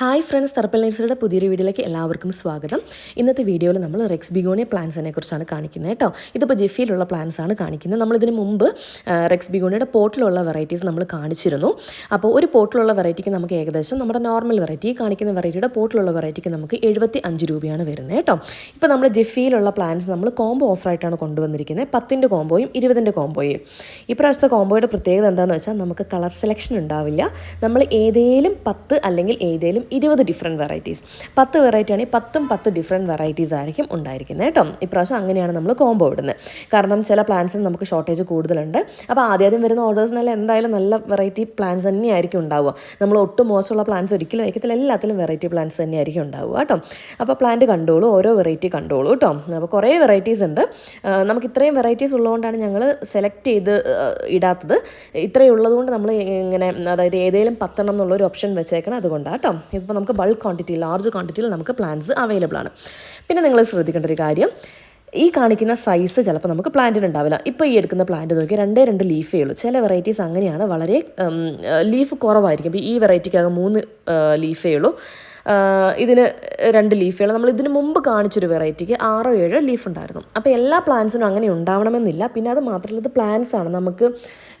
Hi friends തർപ്പൽ നേഴ്സറിയുടെ പുതിയൊരു വീഡിയോയിലേക്ക് എല്ലാവർക്കും സ്വാഗതം. ഇന്നത്തെ വീഡിയോയിൽ നമ്മൾ റെക്സ് ബിഗോണിയ പ്ലാന്റ്സിനെ കുറിച്ചാണ് കാണിക്കുന്നത് കേട്ടോ. ഇതിപ്പോൾ ജെഫിയിലുള്ള പ്ലാന്റ്സ് ആണ് കാണിക്കുന്നത്. നമ്മളിതിന് മുമ്പ് റെക്സ് ബിഗോണിയുടെ പോട്ടിലുള്ള വെറൈറ്റീസ് നമ്മൾ കാണിച്ചിരുന്നു. അപ്പോൾ ഒരു പോട്ടിലുള്ള വെറൈറ്റിക്ക് നമുക്ക് ഏകദേശം നമ്മുടെ നോർമൽ വെറൈറ്റി കാണിക്കുന്ന വെറൈറ്റിയുടെ പോട്ടിലുള്ള വെറൈറ്റിക്ക് നമുക്ക് എഴുപത്തി അഞ്ച് രൂപയാണ് വരുന്നത് കേട്ടോ. ഇപ്പോൾ നമ്മൾ ജെഫിയിലുള്ള പ്ലാന്റ്സ് നമ്മൾ കോംബോ ഓഫറായിട്ടാണ് കൊണ്ടുവന്നിരിക്കുന്നത്. പത്തിന്റെ കോംബോയും ഇരുപതിന്റെ കോംബോയും ഇപ്രാവശ്യത്തെ കോംബോയുടെ പ്രത്യേകത എന്താണെന്ന് വെച്ചാൽ നമുക്ക് കളർ സെലക്ഷൻ ഉണ്ടാവില്ല. നമ്മൾ ഏതേലും പത്ത് അല്ലെങ്കിൽ ഏതേലും ഇരുപത് ഡിഫറെന്റ് വെറൈറ്റീസ് പത്ത് വെറൈറ്റി ആണെങ്കിൽ പത്തും പത്ത് ഡിഫറെന്റ് വെറൈറ്റീസ് ആയിരിക്കും ഉണ്ടായിരിക്കുന്നത് കേട്ടോ. ഇപ്രാവശ്യം അങ്ങനെയാണ് നമ്മൾ കോംബോ ഇടുന്നത്. കാരണം ചില പ്ലാൻസിന് നമുക്ക് ഷോർട്ടേജ് കൂടുതലുണ്ട്. അപ്പോൾ ആദ്യം വരുന്ന ഓർഡേഴ്സിനെല്ലാം എന്തായാലും നല്ല വെറൈറ്റി പ്ലാൻസ് തന്നെയായിരിക്കും ഉണ്ടാവുക. നമ്മൾ ഒട്ടും മോശമുള്ള പ്ലാൻസ് ഒരിക്കലും അയക്കത്തില്ല എല്ലാത്തിലും വെറൈറ്റി പ്ലാൻസ് തന്നെയായിരിക്കും ഉണ്ടാവുക കേട്ടോ. അപ്പോൾ പ്ലാന്റ് കണ്ടോളൂ ഓരോ വെറൈറ്റി കണ്ടോളൂ കേട്ടോ. അപ്പോൾ കുറേ വെറൈറ്റീസ് ഉണ്ട്. നമുക്ക് ഇത്രയും വെറൈറ്റീസ് ഉള്ളതുകൊണ്ടാണ് ഞങ്ങൾ സെലക്ട് ചെയ്ത് ഇടാത്തത്. ഇത്രയും ഉള്ളതുകൊണ്ട് നമ്മൾ ഇങ്ങനെ അതായത് ഏതെങ്കിലും പത്തെണ്ണം എന്നുള്ളൊരു ഓപ്ഷൻ വെച്ചേക്കണം അതുകൊണ്ടാണ് കേട്ടോ. ഇപ്പോൾ നമുക്ക് ബൾക്ക് ക്വാണ്ടിറ്റി ലാർജ് ക്വാണ്ടിറ്റിയിൽ നമുക്ക് പ്ലാന്റ്സ് അവൈലബിൾ ആണ്. പിന്നെ നിങ്ങൾ ശ്രദ്ധിക്കേണ്ട ഒരു കാര്യം ഈ കാണിക്കുന്ന സൈസ് ചിലപ്പോൾ നമുക്ക് പ്ലാന്റിന് ഉണ്ടാവില്ല. ഇപ്പോൾ ഈ എടുക്കുന്ന പ്ലാന്റ് നോക്കി രണ്ടേ രണ്ട് ലീഫേ ഉള്ളൂ ചില വെറൈറ്റീസ് അങ്ങനെയാണ് വളരെ ലീഫ് കുറവായിരിക്കും. ഈ വെറൈറ്റിക്കകം മൂന്ന് ലീഫേ ഉള്ളൂ ഇതിന് രണ്ട് ലീഫുകൾ നമ്മൾ ഇതിന് മുമ്പ് കാണിച്ചൊരു വെറൈറ്റിക്ക് ആറോ ഏഴോ ലീഫ് ഉണ്ടായിരുന്നു അപ്പോൾ എല്ലാ പ്ലാന്റ്സിനും അങ്ങനെ ഉണ്ടാവണമെന്നില്ല. പിന്നെ അത് മാത്രമല്ല ഇത് പ്ലാന്റ്സ് ആണ് നമുക്ക്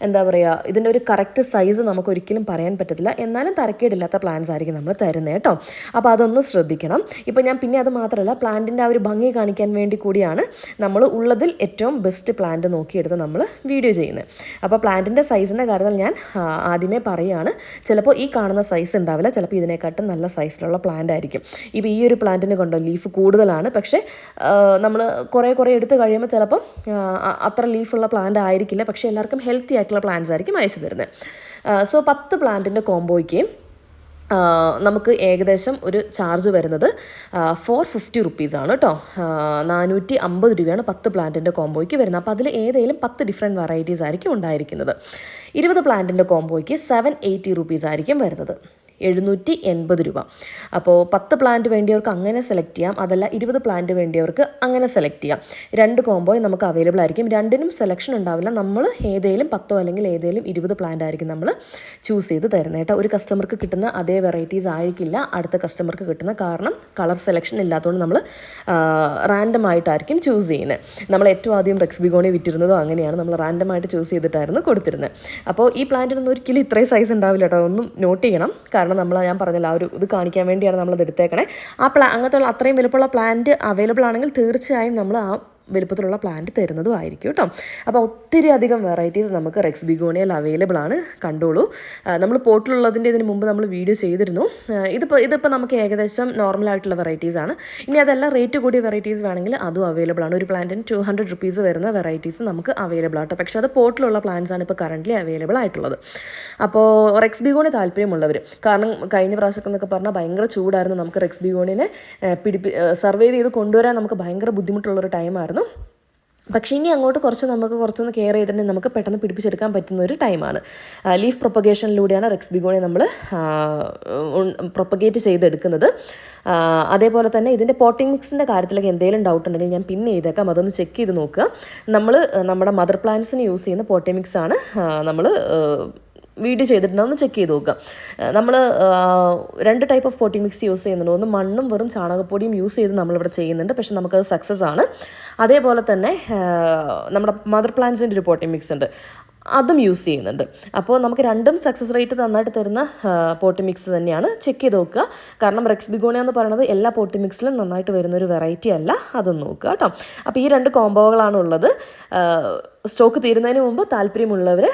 എന്താ പറയുക ഇതിന്റെ ഒരു കറക്റ്റ് സൈസ് നമുക്ക് ഒരിക്കലും പറയാൻ പറ്റത്തില്ല. എന്നാലും തരക്കേടില്ലാത്ത പ്ലാന്റ്സ് ആയിരിക്കും നമ്മൾ തരുന്നത് കേട്ടോ. അപ്പോൾ അതൊന്ന് ശ്രദ്ധിക്കണം. ഇപ്പോൾ ഞാൻ പിന്നെ അത് മാത്രമല്ല പ്ലാന്റിന്റെ ആ ഒരു ഭംഗി കാണിക്കാൻ വേണ്ടി കൂടിയാണ് നമ്മൾ ഉള്ളതിൽ ഏറ്റവും ബെസ്റ്റ് പ്ലാന്റ് നോക്കിയെടുത്ത് നമ്മൾ വീഡിയോ ചെയ്യുന്നത്. അപ്പോൾ പ്ലാന്റിന്റെ സൈസിന്റെ കാര്യത്തിൽ ഞാൻ ആദ്യമേ പറയുകയാണ് ചിലപ്പോൾ ഈ കാണുന്ന സൈസ് ഉണ്ടാവില്ല. ചിലപ്പോൾ ഇതിനെക്കാട്ടും നല്ല സൈസിലുള്ള പ്ലാന്റ് ആയിരിക്കും. ഇപ്പോൾ ഈ ഒരു പ്ലാന്റിന് കൊണ്ടോ ലീഫ് കൂടുതലാണ്. പക്ഷേ നമ്മൾ കുറേ കുറേ എടുത്തു കഴിയുമ്പോൾ ചിലപ്പം അത്ര ലീഫുള്ള പ്ലാന്റ് ആയിരിക്കില്ല. പക്ഷേ എല്ലാവർക്കും ഹെൽത്തി ആയിട്ടുള്ള പ്ലാന്റ്സ് ആയിരിക്കും അയച്ചു തരുന്നത് സോ പത്ത് പ്ലാന്റിന്റെ കോംബോയ്ക്ക് നമുക്ക് ഏകദേശം ഒരു ചാർജ് വരുന്നത് ഫോർ ഫിഫ്റ്റി റുപ്പീസാണ് കേട്ടോ നാനൂറ്റി അമ്പത് രൂപയാണ് പത്ത് പ്ലാന്റിന്റെ കോംബോയ്ക്ക് വരുന്നത്. അപ്പോൾ അതിൽ ഏതെങ്കിലും പത്ത് ഡിഫറെന്റ് വെറൈറ്റീസ് ആയിരിക്കും ഉണ്ടായിരിക്കുന്നത്. ഇരുപത് പ്ലാന്റിന്റെ കോംബോയ്ക്ക് സെവൻ എയ്റ്റി റുപ്പീസ് ആയിരിക്കും വരുന്നത്. എഴുന്നൂറ്റി എൺപത് രൂപ. അപ്പോൾ പത്ത് പ്ലാന്റ് വേണ്ടിയവർക്ക് അങ്ങനെ സെലക്ട് ചെയ്യാം. അതല്ല ഇരുപത് പ്ലാന്റ് വേണ്ടിയവർക്ക് അങ്ങനെ സെലക്ട് ചെയ്യാം. രണ്ട് കോംബോയും നമുക്ക് അവൈലബിൾ ആയിരിക്കും. രണ്ടിനും സെലക്ഷൻ ഉണ്ടാവില്ല. നമ്മൾ ഏതെങ്കിലും പത്തോ അല്ലെങ്കിൽ ഏതെങ്കിലും ഇരുപത് പ്ലാന്റ് ആയിരിക്കും നമ്മൾ ചൂസ് ചെയ്ത് തരുന്നത് കേട്ടോ. ഒരു കസ്റ്റമർക്ക് കിട്ടുന്ന അതേ വെറൈറ്റീസ് ആയിരിക്കില്ല. അടുത്ത കസ്റ്റമർക്ക് കിട്ടുന്ന കാരണം കളർ സെലക്ഷൻ ഇല്ലാത്തതുകൊണ്ട് നമ്മൾ റാൻഡം ആയിട്ടായിരിക്കും ചൂസ് ചെയ്യുന്നത്. നമ്മൾ ഏറ്റവും ആദ്യം റെക്സ് ബിഗോണി വിറ്റിരുന്നതോ അങ്ങനെയാണ് നമ്മൾ റാൻഡം ആയിട്ട് ചൂസ് ചെയ്തിട്ടായിരുന്നു കൊടുത്തിരുന്നത്. അപ്പോൾ ഈ പ്ലാന്റിനൊന്നും ഒരിക്കലും ഇത്രയും സൈസ് ഉണ്ടാവില്ല കേട്ടോ. ഒന്നും നോട്ട് ചെയ്യണം. കാരണം നമ്മൾ ഞാൻ പറഞ്ഞില്ല ആ ഒരു ഇത് കാണിക്കാൻ വേണ്ടിയാണ് നമ്മളത് എടുത്തേക്കണേ. ആ പ്ലാ അങ്ങനത്തെ അത്രയും വലുപ്പമുള്ള പ്ലാന്റ് അവൈലബിൾ ആണെങ്കിൽ തീർച്ചയായും നമ്മൾ ആ വലുപ്പത്തിലുള്ള പ്ലാന്റ് തരുന്നതും ആയിരിക്കും കേട്ടോ. അപ്പോൾ ഒത്തിരി അധികം വെറൈറ്റീസ് നമുക്ക് റെക്സ് ബിഗോണിയൽ അവൈലബിൾ ആണ്. കണ്ടോളൂ. നമ്മൾ പോർട്ടിലുള്ളതിന്റെ ഇതിന് മുമ്പ് നമ്മൾ വീഡിയോ ചെയ്തിരുന്നു. ഇതിപ്പോൾ ഇതിപ്പോൾ നമുക്ക് ഏകദേശം നോർമൽ ആയിട്ടുള്ള വെറൈറ്റീസ് ആണ്. ഇനി അതല്ല റേറ്റ് കൂടിയ വെറൈറ്റീസ് വേണമെങ്കിൽ അതും അവൈലബിൾ ആണ്. ഒരു പ്ലാന്റിന് ടു ഹൺഡ്രഡ് റുപ്പീസ് വരുന്ന വെറൈറ്റീസ് നമുക്ക് അവൈലബിൾ ആട്ടോ പക്ഷേ അത് പോർട്ടിലുള്ള പ്ലാന്റ്സ് ആണ് ഇപ്പോൾ കറന്റ്ലി അവൈലബിൾ ആയിട്ടുള്ളത്. അപ്പോൾ റെക്സ് ബിഗോണി താല്പര്യമുള്ളവർ കാരണം കഴിഞ്ഞ പ്രാവശ്യം എന്നൊക്കെ പറഞ്ഞാൽ ഭയങ്കര ചൂടായിരുന്നു നമുക്ക് റെക്സ് ബിഗോണിനെ പിടിപ്പി സർവൈവ് ചെയ്ത് കൊണ്ടുവരാൻ നമുക്ക് ഭയങ്കര ബുദ്ധിമുട്ടുള്ളൊരു ടൈമായിരുന്നു പക്ഷേ ഇനി അങ്ങോട്ട് കുറച്ച് നമുക്ക് കുറച്ചൊന്ന് കെയർ ചെയ്തിട്ടുണ്ടെങ്കിൽ നമുക്ക് പെട്ടെന്ന് പിടിപ്പിച്ചെടുക്കാൻ പറ്റുന്ന ഒരു ടൈമാണ് ലീഫ് പ്രൊപ്പഗേഷനിലൂടെയാണ് റെക്സ് ബിഗോണി നമ്മൾ പ്രൊപ്പഗേറ്റ് ചെയ്തെടുക്കുന്നത്. അതേപോലെ തന്നെ ഇതിന്റെ പോട്ടിംഗ് മിക്സിന്റെ കാര്യത്തിലൊക്കെ എന്തെങ്കിലും ഡൗട്ട് ഉണ്ടെങ്കിൽ ഞാൻ പിന്നെ ചെയ്തേക്കാം. അതൊന്ന് ചെക്ക് ചെയ്ത് നോക്കുക. നമ്മൾ നമ്മുടെ മദർ പ്ലാന്റ്സിന് യൂസ് ചെയ്യുന്ന പോട്ടിംഗ് മിക്സാണ് നമ്മൾ വീഡിയോ ചെയ്തിട്ടുണ്ടോ ഒന്ന് ചെക്ക് ചെയ്ത് നോക്കുക നമ്മൾ രണ്ട് type of potting mix use ചെയ്യുന്നുണ്ട്. ഒന്ന് മണ്ണും വെറും ചാണകപ്പൊടിയും യൂസ് ചെയ്ത് നമ്മളിവിടെ ചെയ്യുന്നുണ്ട്. പക്ഷെ നമുക്കത് സക്സസ് ആണ്. അതേപോലെ തന്നെ നമ്മുടെ മദർ പ്ലാന്റ്സിന്റെ ഒരു പൊട്ടി മിക്സ് ഉണ്ട്. അതും യൂസ് ചെയ്യുന്നുണ്ട്. അപ്പോൾ നമുക്ക് രണ്ടും സക്സസ് റേറ്റ് നന്നായിട്ട് തരുന്ന പോട്ടി മിക്സ് തന്നെയാണ്. ചെക്ക് ചെയ്ത് നോക്കുക. കാരണം റെക്സ് ബിഗോണിയ എന്ന് പറയുന്നത് എല്ലാ പോട്ടി മിക്സിലും നന്നായിട്ട് വരുന്ന ഒരു വെറൈറ്റി അല്ല. അതൊന്ന് നോക്കുക കേട്ടോ. അപ്പോൾ ഈ രണ്ട് കോംബോകളാണ് ഉള്ളത്. സ്റ്റോക്ക് തീരുന്നതിന് മുമ്പ് താല്പര്യമുള്ളവർ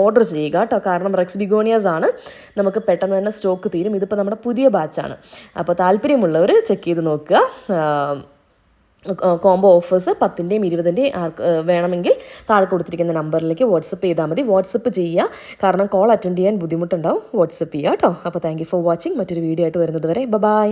ഓർഡർ ചെയ്യുക കേട്ടോ. കാരണം റെക്സ് ബിഗോണിയാസ് ആണ്. നമുക്ക് പെട്ടെന്ന് തന്നെ സ്റ്റോക്ക് തീരും. ഇതിപ്പോൾ നമ്മുടെ പുതിയ ബാച്ചാണ് അപ്പോൾ താല്പര്യമുള്ളവർ ചെക്ക് ചെയ്ത് നോക്കുക. കോംബോ ഓഫേഴ്സ് പത്തിന്റെയും ഇരുപതിന്റെയും ആർക്ക് വേണമെങ്കിൽ താഴെ കൊടുത്തിരിക്കുന്ന നമ്പറിലേക്ക് വാട്സപ്പ് ചെയ്താൽ മതി. വാട്സപ്പ് ചെയ്യുക കാരണം കോൾ അറ്റൻഡ് ചെയ്യാൻ ബുദ്ധിമുട്ടുണ്ടാവും. വാട്സപ്പ് ചെയ്യുക കേട്ടോ അപ്പോൾ താങ്ക് ഫോർ വാച്ചിങ് മറ്റൊരു വീഡിയോ ആയിട്ട് വരുന്നത് വരെ. ബൈ